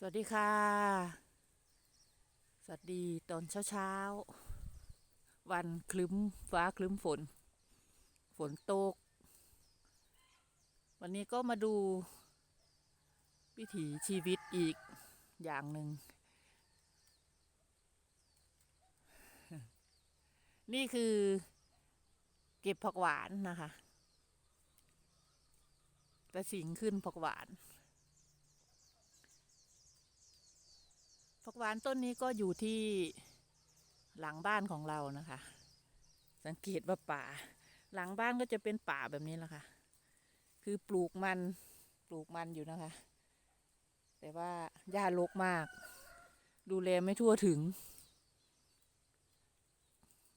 สวัสดีค่ะ สวัสดีตอนเช้าเช้าๆ วันคลึ้มฟ้าคลึ้มฝน ฝนตก วันนี้ก็มาดูวิถีชีวิตอีกอย่างหนึ่ง นี่คือเก็บผักหวานนะคะกระสิงขึ้นผักหวาน ผักหวานต้นนี้ก็อยู่ที่หลังบ้านของเรานะคะ สังเกตว่าป่า หลังบ้านก็จะเป็นป่าแบบนี้แหละค่ะ คือปลูกมันปลูกมันอยู่นะคะ แต่ว่าหญ้ารกมาก ดูแลไม่ทั่วถึง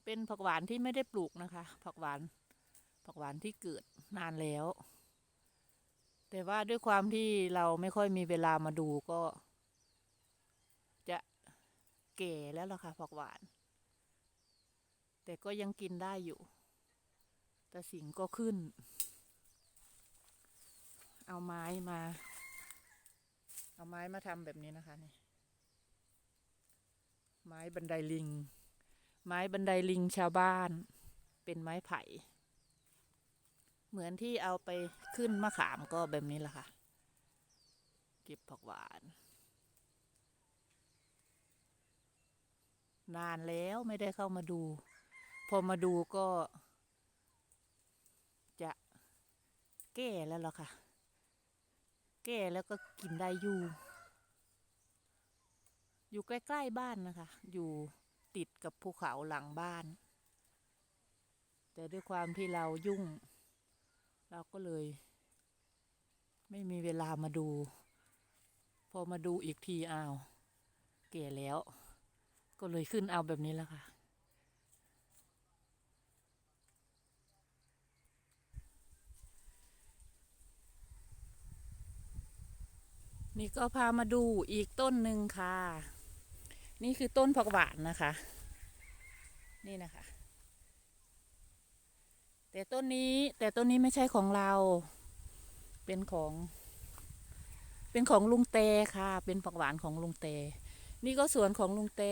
เป็นผักหวานที่ไม่ได้ปลูกนะคะ ผักหวานผักหวานที่เกิดนานแล้ว แต่ว่าด้วยความที่เราไม่ค่อยมีเวลามาดูก็ แก่แล้วล่ะค่ะผักหวาน แต่ก็ยังกินได้อยู่ แต่สิงก็ขึ้น เอาไม้มา เอาไม้มาทำแบบนี้นะคะนี่ไม้บันไดลิง ไม้บันไดลิงชาวบ้าน เป็นไม้ไผ่ เหมือนที่เอาไปขึ้นมะขามก็แบบนี้แหละค่ะ เก็บผักหวาน นานแล้วไม่ได้เข้ามาดู พอมาดูก็ จะแก่แล้วล่ะค่ะ แก่แล้วก็กินได้อยู่ อยู่ใกล้ ๆ บ้านนะคะ อยู่ติดกับภูเขาหลังบ้าน แต่ด้วยความที่เรายุ่ง เราก็เลย ไม่มีเวลามาดู พอมาดูอีกทีอ้าวแก่แล้ว ก็เลยขึ้นเอาแบบนี้แล้วค่ะ นี่ก็พามาดูอีกต้นหนึ่งค่ะ นี่คือต้นผักหวานนะคะ นี่นะคะ แต่ต้นนี้แต่ต้นนี้ไม่ใช่ของเรา เป็นของ เป็นของลุงเตค่ะ เป็นผักหวานของลุงเต นี่ก็สวนของลุงเต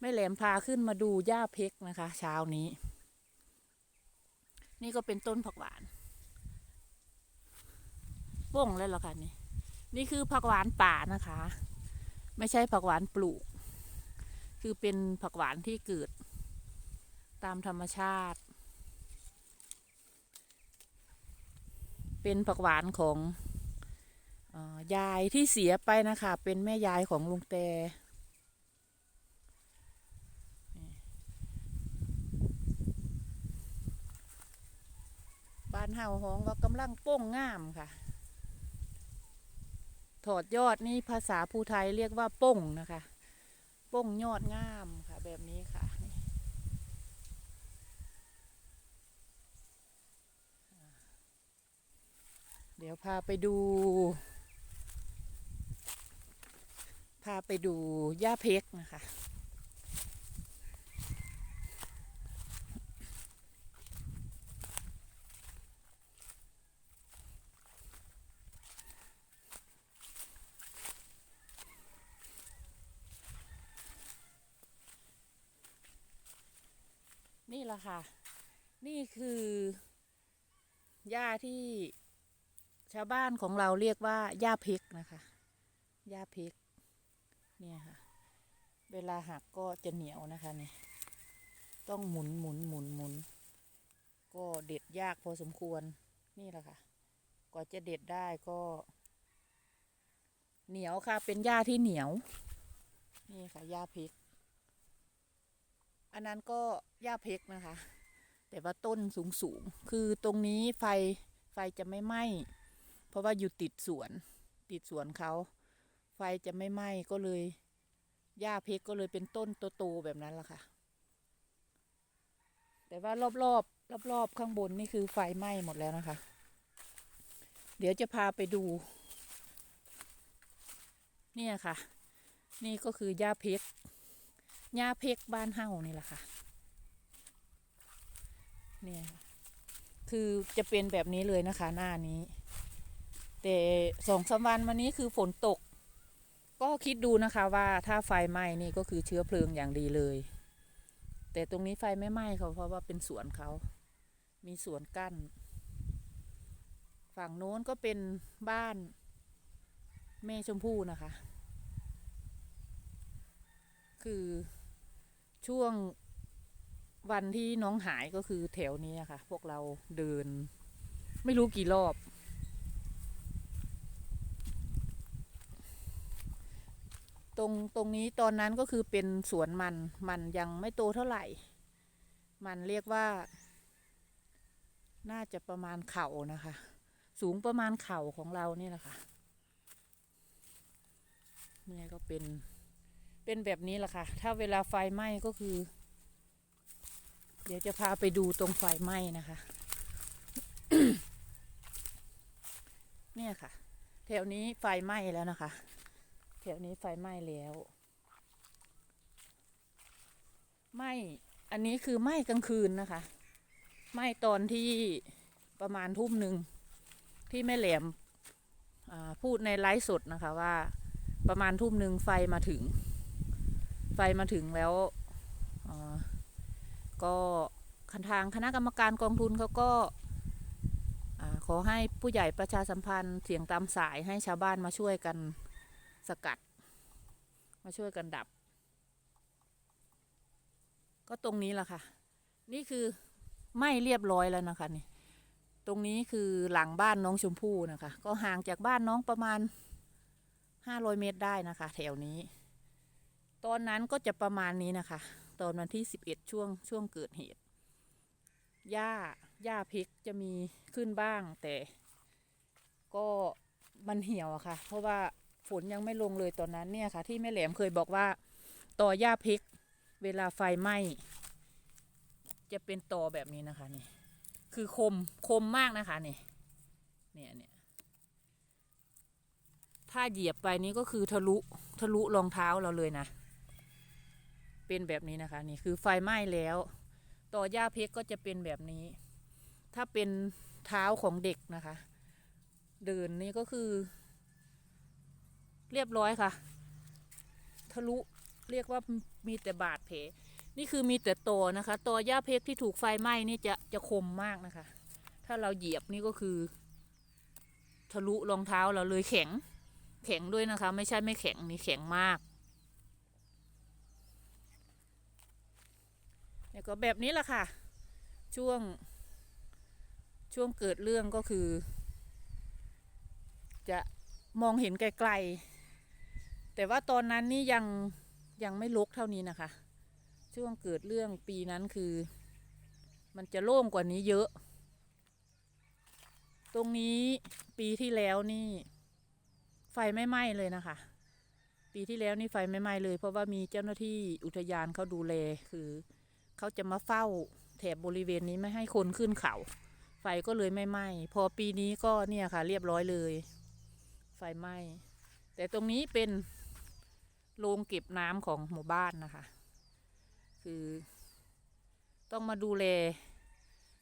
แม่แหลมพาขึ้นมาดูหญ้าเพกนะคะ เช้านี้ นี่ก็เป็นต้นผักหวานป่งเลยเหรอคะนี่ นี่คือผักหวานป่านะคะ ไม่ใช่ผักหวานปลูก คือเป็นผักหวานที่เกิด ตามธรรมชาติ เป็นผักหวานของ ยายที่เสียไปนะคะ เป็นแม่ยายของลุงแต่บ้านเฮาฮ้องว่ากำลังโป้งงามค่ะ ถอดยอดนี่ภาษาภูไทยเรียกว่าโป้งนะคะ โป้งยอดงามค่ะ แบบนี้ค่ะเดี๋ยวพาไปดู พาไปดูหญ้าเพกนะคะ นี่แหละค่ะ นี่คือหญ้าที่ชาวบ้านของเราเรียกว่าหญ้าเพกนะคะหญ้าเพก เนี่ยค่ะ เวลาหักก็จะเหนียวนะคะเนี่ยต้องหมุนหมุนหมุนหมุน ก็เด็ดยากพอสมควรนี่แหละค่ะกว่าจะเด็ดได้ก็ เหนียวค่ะ เป็นหญ้าที่เหนียว นี่ค่ะหญ้าเพกอันนั้นก็หญ้าเพกนะคะ แต่ว่าต้นสูงสูงคือตรงนี้ไฟไฟจะไม่ไหม้เพราะว่าอยู่ติดสวน ติดสวนเขา ไฟจะไม่ไหม้ก็เลย หญ้าเพกก็เลยเป็นต้นโตๆแบบนั้นละค่ะ แต่ว่ารอบๆรอบๆข้างบนนี่คือไฟไหม้หมดแล้วนะคะ เดี๋ยวจะพาไปดู เนี่ยค่ะ นี่ก็คือหญ้าเพกหญ้าเพกบ้านเฮานี่แหละค่ะ เนี่ยค่ะคือจะเป็นแบบนี้เลยนะคะ หน้านี้ แต่สองสามวันมานี้คือฝนตก ก็คิดดูนะคะว่าถ้าไฟไหม้นี่ก็คือเชื้อเพลิงอย่างดีเลย แต่ตรงนี้ไฟไม่ไหม้เขาเพราะว่าเป็นสวนเขา มีสวนกั้น ฝั่งโน้นก็เป็นบ้านแม่ชมพู่นะคะ คือช่วงวันที่น้องหายก็คือแถวนี้อะค่ะ พวกเราเดิน ไม่รู้กี่รอบ ตรงตรงนี้ตอนนั้นก็คือเป็นสวนมัน มันยังไม่โตเท่าไหร่ มันเรียกว่า น่าจะประมาณเข่านะคะ สูงประมาณเข่าของเราเนี่ยแหละค่ะเนี่ก็เป็นเป็นแบบนี้แหละค่ะ ถ้าเวลาไฟไหม้ก็คือ เดี๋ยวจะพาไปดูตรงไฟไหม้นะคะ เนี่ยค่ะ แถวนี้ไฟไหม้แล้วนะคะ แถวนี้ไฟไหม้แล้วไหม้อันนี้คือไหม้กลางคืนนะคะไหม้ตอนที่ประมาณทุ่มหนึ่งที่แม่แหลมอ่าพูดในไลฟ์สดนะคะว่าประมาณทุ่มหนึ่งไฟมาถึง ไฟมาถึงแล้วก็คันทางคณะกรรมการกองทุนเขาก็อขอให้ผู้ใหญ่ประชาสัมพันธ์เสียงตามสายให้ชาวบ้านมาช่วยกัน สกัด มาช่วยกันดับ ก็ตรงนี้แหละค่ะ นี่คือไม้เรียบร้อยแล้วนะคะนี่ตรงนี้คือหลังบ้านน้องชมพู่นะคะ ก็ห่างจากบ้านน้องประมาณห้าร้อยเมตรได้นะคะ แถวนี้ ตอนนั้นก็จะประมาณนี้นะคะ ตอนวันที่สิบเอ็ดช่วงช่วงเกิดเหตุหญ้าหญ้าพริกจะมีขึ้นบ้างแต่ ก็มันเหี่ยวอะค่ะ เพราะว่า ฝนยังไม่ลงเลยตอนนั้นเนี่ยค่ะ ที่แม่แหลมเคยบอกว่าต่อหญ้าพริก เวลาไฟไหม้จะเป็นตอแบบนี้นะคะนี่คือคมคมมากนะคะนี่เนี่ยเนี่ยถ้าเหยียบไปนี้ก็คือทะลุทะลุรองเท้าเราเลยนะ เป็นแบบนี้นะคะ นี่คือไฟไหม้แล้วต่อหญ้าเพกก็จะเป็นแบบนี้ ถ้าเป็นเท้าของเด็กนะคะ เดินนี่ก็คือ เรียบร้อยค่ะ ทะลุเรียกว่ามีแต่บาดแผลนี่คือมีแต่ตอนะคะตอหญ้าเพกที่ถูกไฟไหม้นี่จะจะคมมากนะคะ ถ้าเราเหยียบนี่ก็คือ ทะลุรองเท้าเราเลยแข็ง แข็งด้วยนะคะ ไม่ใช่ไม่แข็งนี่แข็งมากเนี่ยก็แบบนี้แหละค่ะ ช่วง ช่วงเกิดเรื่องก็คือ จะมองเห็นไกลๆ แต่ว่าตอนนั้นนี่ยังยังไม่ลกเท่านี้นะคะ ช่วงเกิดเรื่องปีนั้นคือ มันจะโล่งกว่านี้เยอะ ตรงนี้ปีที่แล้วนี่ ไฟไม่ไหม้เลยนะคะ ปีที่แล้วนี่ไฟไม่ไหม้เลย เพราะว่ามีเจ้าหน้าที่อุทยานเขาดูแลคือเขาจะมาเฝ้าแถบบริเวณนี้ไม่ให้คนขึ้นเขา ไฟก็เลยไม่ไหม้พอปีนี้ก็เนี่ยค่ะ เรียบร้อยเลย ไฟไหม้แต่ตรงนี้เป็น โรงเก็บน้ำของหมู่บ้านนะคะ คือ ต้องมาดูแล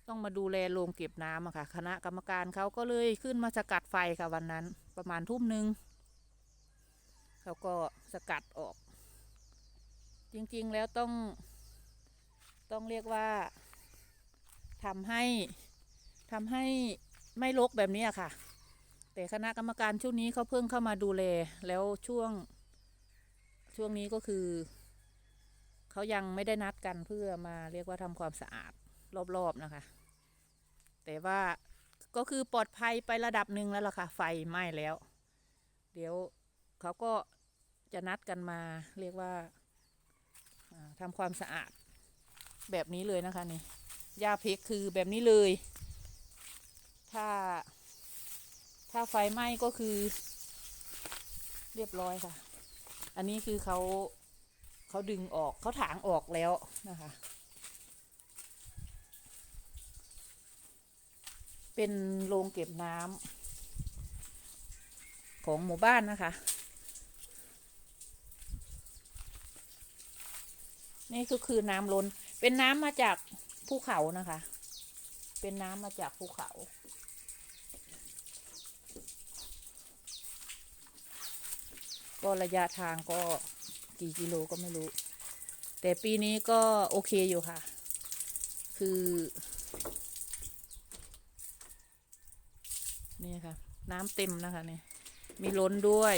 ต้องมาดูแลโรงเก็บน้ำอะค่ะ คณะกรรมการเขาก็เลยขึ้นมาสกัดไฟค่ะวันนั้น ประมาณทุ่มหนึ่งเขาก็สกัดออก จริงๆแล้วต้องต้องเรียกว่าทำให้ทำให้ไม่รกแบบนี้อะค่ะ แต่คณะกรรมการช่วงนี้เขาเพิ่งเข้ามาดูแลแล้วช่วง ช่วงนี้ก็คือ เขายังไม่ได้นัดกันเพื่อมาเรียกว่าทำความสะอาดรอบๆนะคะ แต่ว่าก็คือปลอดภัยไประดับหนึ่งแล้วล่ะค่ะ ไฟไหม้แล้ว เดี๋ยวเขาก็จะนัดกันมาเรียกว่าทำความสะอาดแบบนี้เลยนะคะนี่หญ้าเพกคือแบบนี้เลย ถ้า ถ้าไฟไหม้ก็คือ เรียบร้อยค่ะ อันนี้คือเขาเขาดึงออกเขาถางออกแล้วนะคะ เป็นโรงเก็บน้ำของหมู่บ้านนะคะ นี่ก็คือน้ำล้น เป็นน้ำมาจากภูเขานะคะ เป็นน้ำมาจากภูเขา ก็ระยะทางก็กี่กิโลก็ไม่รู้ แต่ปีนี้ก็โอเคอยู่ค่ะ คือ นี่ค่ะ น้ำเต็มนะคะเนี่ยมีล้นด้วย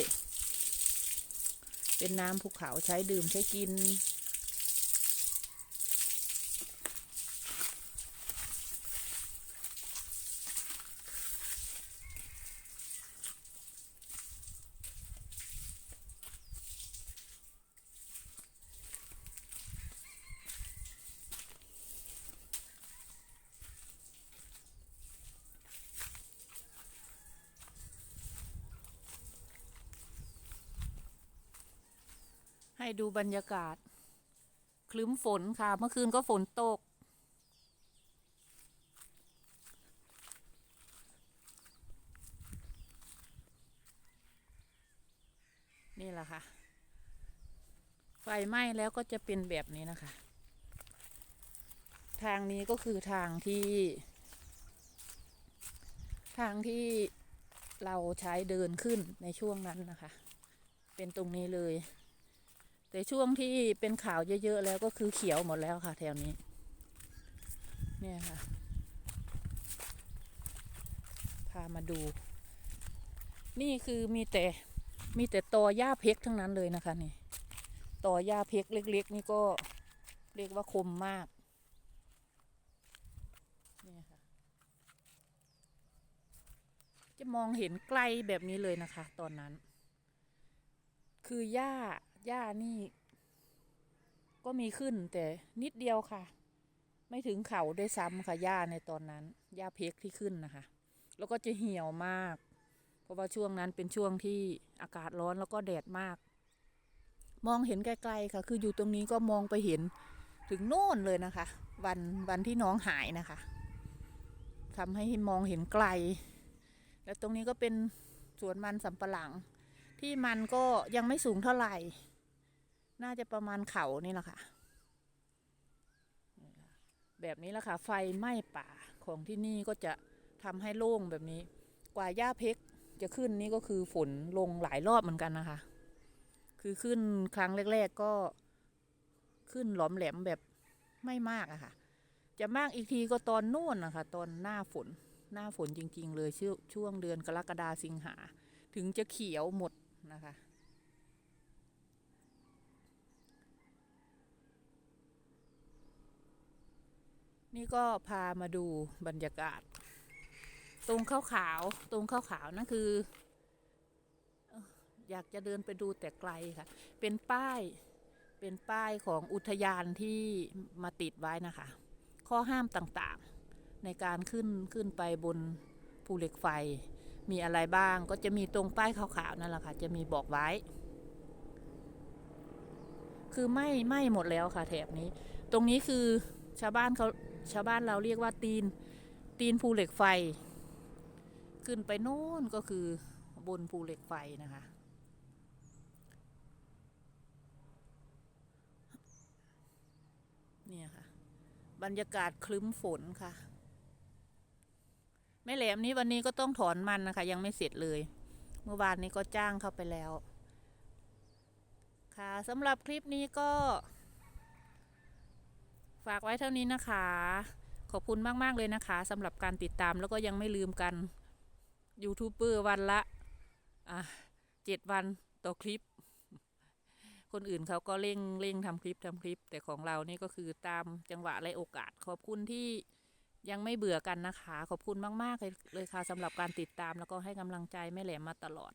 เป็นน้ำภูเขาใช้ดื่มใช้กิน ให้ดูบรรยากาศ คลึ้มฝนค่ะ เมื่อคืนก็ฝนตก นี่แหละค่ะ ไฟไหม้แล้วก็จะเป็นแบบนี้นะคะ ทางนี้ก็คือทางที่ ทางที่เราใช้เดินขึ้นในช่วงนั้นนะคะ เป็นตรงนี้เลย แต่ช่วงที่เป็นข่าวเยอะๆแล้วก็คือเขียวหมดแล้วค่ะ แถวนี้ เนี่ยค่ะ พามาดู นี่คือมีแต่มีแต่ตอหญ้าเพกทั้งนั้นเลยนะคะนี่ตอหญ้าเพกเล็ก ๆ นี่ก็เรียกว่าคมมากเนี่ยค่ะ จะมองเห็นไกลแบบนี้เลยนะคะ ตอนนั้น คือหญ้า หญ้านี่ ก็มีขึ้นแต่นิดเดียวค่ะ ไม่ถึงเขาด้วยซ้ำค่ะหญ้าในตอนนั้นหญ้าเพกที่ขึ้นนะคะ แล้วก็จะเหี่ยวมาก เพราะว่าช่วงนั้นเป็นช่วงที่อากาศร้อนแล้วก็แดดมาก มองเห็นไกลๆค่ะ คืออยู่ตรงนี้ก็มองไปเห็นถึงโน่นเลยนะคะ วันวันที่น้องหายนะคะทำให้มองเห็นไกล แล้วตรงนี้ก็เป็นสวนมันสำปะหลัง ที่มันก็ยังไม่สูงเท่าไหร่ น่าจะประมาณเขานี่แหละค่ะ แบบนี้แหละค่ะ ไฟไหม้ป่าของที่นี่ก็จะทำให้โล่งแบบนี้ กว่าหญ้าเพกจะขึ้นนี่ก็คือฝนลงหลายรอบเหมือนกันนะคะ คือขึ้นครั้งแรก ๆก็ขึ้นหลอมแหลมแบบไม่มากอะค่ะ จะมากอีกทีก็ตอนนู่นนะคะ ตอนหน้าฝนหน้าฝนจริง ๆ เลยช่วงช่วงเดือนกรกฎาสิงหา ถึงจะเขียวหมดนะคะ นี่ก็พามาดูบรรยากาศ ตรงขาวๆตรงขาวๆนั่นคือ อยากจะเดินไปดูแต่ไกลค่ะ เป็นป้ายเป็นป้ายของอุทยานที่มาติดไว้นะคะ ข้อห้ามต่างๆ ในการขึ้นขึ้นไปบนภูเหล็กไฟ มีอะไรบ้างก็จะมีตรงป้ายขาวๆนั่นแหละค่ะ จะมีบอกไว้ คือไหม่ไหม่หมดแล้วค่ะแถบนี้ ตรงนี้คือชาวบ้านเขา ชาวบ้านเราเรียกว่าตีน ตีนภูเหล็กไฟ ขึ้นไปโน่นก็คือบนภูเหล็กไฟนะคะ เนี่ยค่ะ บรรยากาศคลึ้มฝนค่ะ แม่แหลมนี้วันนี้ก็ต้องถอนมันนะคะ ยังไม่เสร็จเลย เมื่อวานนี้ก็จ้างเข้าไปแล้ว ค่ะสำหรับคลิปนี้ก็ ฝากไว้เท่านี้นะคะ ขอบคุณมาก ๆ เลยนะคะสำหรับการติดตามแล้วก็ยังไม่ลืมกันยูทูบเบอร์วันละเจ็ดวันต่อคลิป คนอื่นเขาก็เร่งเร่งทำคลิปทำคลิป แต่ของเรานี่ก็คือตามจังหวะและโอกาส ขอบคุณที่ยังไม่เบื่อกันนะคะ ขอบคุณมากๆเลยเลยค่ะสำหรับการติดตามแล้วก็ให้กำลังใจแม่แหลมมาตลอด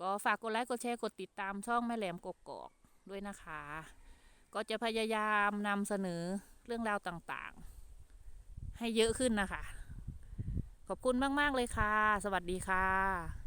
ก็ฝากกดไลค์กดแชร์กดติดตามช่องแม่แหลมกกอกด้วยนะคะ ก็จะพยายามนำเสนอ เรื่องราวต่างๆ ให้เยอะขึ้นนะคะ ขอบคุณมาก ๆ เลยค่ะ สวัสดีค่ะ